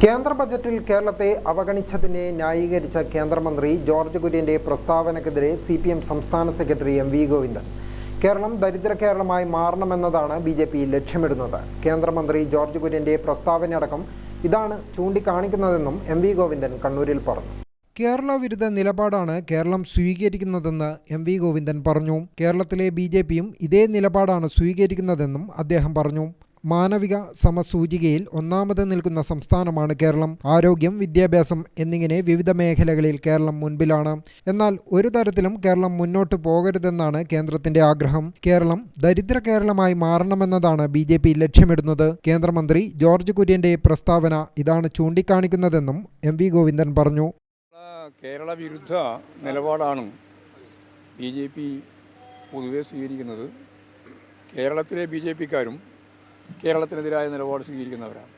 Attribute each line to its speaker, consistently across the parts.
Speaker 1: കേന്ദ്ര ബജറ്റിൽ കേരളത്തെ അവഗണിച്ചതിനെ ന്യായീകരിച്ച കേന്ദ്രമന്ത്രി ജോർജ് കുര്യന്റെ പ്രസ്താവനക്കെതിരെ സി പി എം സംസ്ഥാന secretary M V Govindan. Keralam ദരിദ്ര കേരളമായി മാറണമെന്നതാണ് ബി ജെ പി ലക്ഷ്യമിടുന്നത്. കേന്ദ്രമന്ത്രി ജോർജ് കുര്യന്റെ പ്രസ്താവനയടക്കം ഇതാണ് ചൂണ്ടിക്കാണിക്കുന്നതെന്നും എം വി ഗോവിന്ദൻ കണ്ണൂരിൽ പറഞ്ഞു. കേരള വിരുദ്ധ നിലപാടാണ് കേരളം സ്വീകരിക്കുന്നതെന്ന് എം വി ഗോവിന്ദൻ പറഞ്ഞു. കേരളത്തിലെ ബി ജെ പിയും ഇതേ നിലപാടാണ് സ്വീകരിക്കുന്നതെന്നും അദ്ദേഹം പറഞ്ഞു. മാനവിക സമസൂചികയിൽ ഒന്നാമത് നിൽക്കുന്ന സംസ്ഥാനമാണ് കേരളം. ആരോഗ്യം വിദ്യാഭ്യാസം എന്നിങ്ങനെ വിവിധ മേഖലകളിൽ കേരളം മുൻപിലാണ്. എന്നാൽ ഒരു തരത്തിലും കേരളം മുന്നോട്ട് പോകരുതെന്നാണ് കേന്ദ്രത്തിന്റെ ആഗ്രഹം. കേരളം ദരിദ്ര കേരളമായി മാറണമെന്നതാണ് ബി ജെ പി ലക്ഷ്യമിടുന്നത്. കേന്ദ്രമന്ത്രി ജോർജ് കുര്യന്റെ പ്രസ്താവന ഇതാണ് ചൂണ്ടിക്കാണിക്കുന്നതെന്നും എം വി ഗോവിന്ദൻ പറഞ്ഞു.
Speaker 2: കേരള വിരുദ്ധ നിലപാടാണ് ബി ജെ പി പൊതുവെ സ്വീകരിക്കുന്നത്. കേരളത്തിലെ ബി ജെ പിക്കാരും കേരളത്തിനെതിരായ നിലപാട് സ്വീകരിക്കുന്നവരാണ്.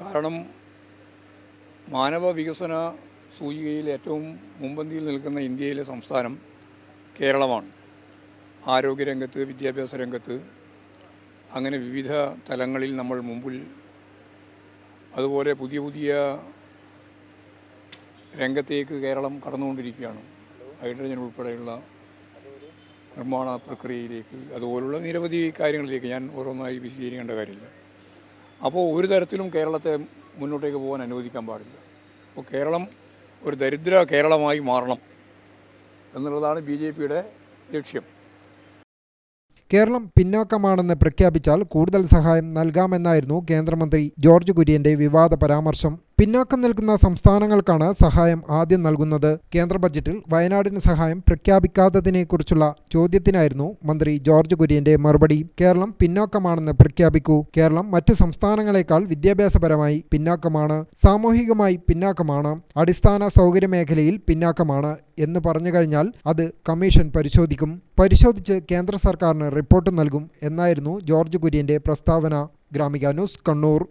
Speaker 2: കാരണം മാനവ വികസന സൂചികയിൽ ഏറ്റവും മുമ്പന്തിയിൽ നിൽക്കുന്ന ഇന്ത്യയിലെ സംസ്ഥാനം കേരളമാണ്. ആരോഗ്യരംഗത്ത് വിദ്യാഭ്യാസ രംഗത്ത് അങ്ങനെ വിവിധ തലങ്ങളിൽ നമ്മൾ മുമ്പിൽ അതുപോലെ പുതിയ പുതിയ രംഗത്തേക്ക് കേരളം കടന്നുകൊണ്ടിരിക്കുകയാണ്. ഹൈഡ്രജൻ ഉൾപ്പെടെയുള്ള നിർമ്മാണ പ്രക്രിയയിലേക്ക് അതുപോലുള്ള നിരവധി കാര്യങ്ങളിലേക്ക് ഞാൻ ഓരോന്നായി വിശദീകരിക്കേണ്ട കാര്യമില്ല. അപ്പോൾ ഒരു തരത്തിലും കേരളത്തെ മുന്നോട്ടേക്ക് പോകാൻ അനുവദിക്കാൻ പാടില്ല. അപ്പോൾ കേരളം ഒരു ദരിദ്ര കേരളമായി മാറണം എന്നുള്ളതാണ് ബി ജെ പിയുടെ ലക്ഷ്യം.
Speaker 1: കേരളം പിന്നോക്കമാണെന്ന് പ്രഖ്യാപിച്ചാൽ കൂടുതൽ സഹായം നൽകാമെന്നായിരുന്നു കേന്ദ്രമന്ത്രി ജോർജ് കുര്യന്റെ വിവാദ പരാമർശം. പിന്നോക്കം നിൽക്കുന്ന സംസ്ഥാനങ്ങൾക്കാണ് സഹായം ആദ്യം നൽകുന്നത്. കേന്ദ്ര ബജറ്റിൽ വയനാടിന് സഹായം പ്രഖ്യാപിക്കാത്തതിനെക്കുറിച്ചുള്ള ചോദ്യത്തിനായിരുന്നു മന്ത്രി ജോർജ് കുര്യന്റെ മറുപടി. കേരളം പിന്നോക്കമാണെന്ന് പ്രഖ്യാപിക്കൂ. കേരളം മറ്റു സംസ്ഥാനങ്ങളെക്കാൾ വിദ്യാഭ്യാസപരമായി പിന്നാക്കമാണ്. സാമൂഹികമായി പിന്നാക്കമാണ്. അടിസ്ഥാന സൗകര്യ മേഖലയിൽ പിന്നാക്കമാണ് എന്ന് പറഞ്ഞു കഴിഞ്ഞാൽ അത് കമ്മീഷൻ പരിശോധിക്കും. പരിശോധിച്ച് കേന്ദ്ര സർക്കാരിന് റിപ്പോർട്ട് നൽകും എന്നായിരുന്നു ജോർജ് കുര്യന്റെ പ്രസ്താവന. ഗ്രാമിക ന്യൂസ് കണ്ണൂർ.